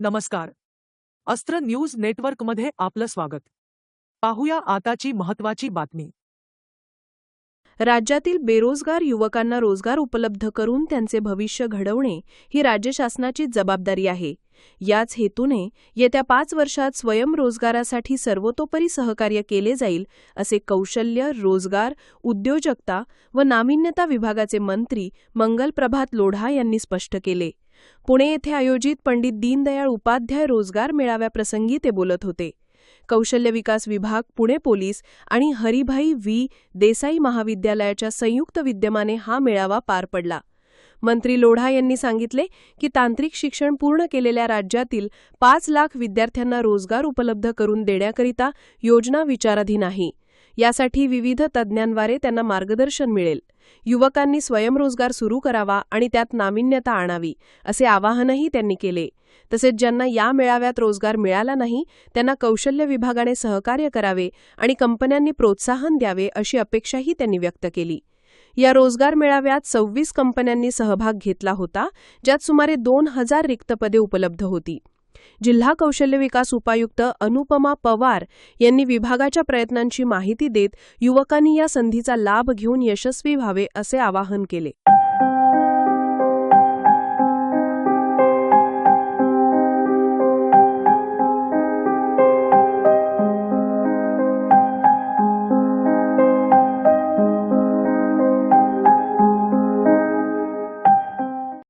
नमस्कार. अस्त्र न्यूज नेटवर्कमध्ये आपलं स्वागत. पाहूया आताची महत्वाची बातमी. राज्यातील बेरोजगार युवकांना रोजगार उपलब्ध करून त्यांचे भविष्य घडवणे ही राज्य शासनाची जबाबदारी आहे. याच हेतूने येत्या पाच वर्षात स्वयंरोजगारासाठी सर्वतोपरी सहकार्य केले जाईल असे कौशल्य रोजगार उद्योजकता व नाविन्यता विभागाचे मंत्री मंगल प्रभात लोढा यांनी स्पष्ट केले. पुणे येथे आयोजित पंडित दीनदयाळ उपाध्याय रोजगार मेळाव्याप्रसंगी ते बोलत होते. कौशल्य विकास विभाग पुणे पोलीस आणि हरिभाई व्ही. देसाई महाविद्यालयाच्या संयुक्त विद्यमाने हा मेळावा पार पडला. मंत्री लोढा यांनी सांगितले की तांत्रिक शिक्षण पूर्ण केलेल्या राज्यातील पाच लाख विद्यार्थ्यांना रोजगार उपलब्ध करून देण्याकरिता योजना विचाराधीन आहे. यासाठी विविध तज्ज्ञांद्वारे त्यांना मार्गदर्शन मिळेल. युवकांनी स्वयंरोजगार सुरू करावा आणि त्यात नाविन्यता आणावी असे आवाहनही त्यांनी केले. तसेच ज्यांना या मेळाव्यात रोजगार मिळाला नाही त्यांना कौशल्य विभागाने सहकार्य करावे आणि कंपन्यांनी प्रोत्साहन द्यावे अशी अपेक्षाही त्यांनी व्यक्त केली. या रोजगार मेळाव्यात सव्वीस कंपन्यांनी सहभाग घेतला होता ज्यात सुमारे दोन हजार रिक्त पदे उपलब्ध होती. जिल्हा कौशल्य विकास उपायुक्त अनुपमा पवार यांनी विभागाच्या प्रयत्नांची माहिती देत युवकांनी या संधीचा लाभ घेऊन यशस्वी व्हावे असे आवाहन केले.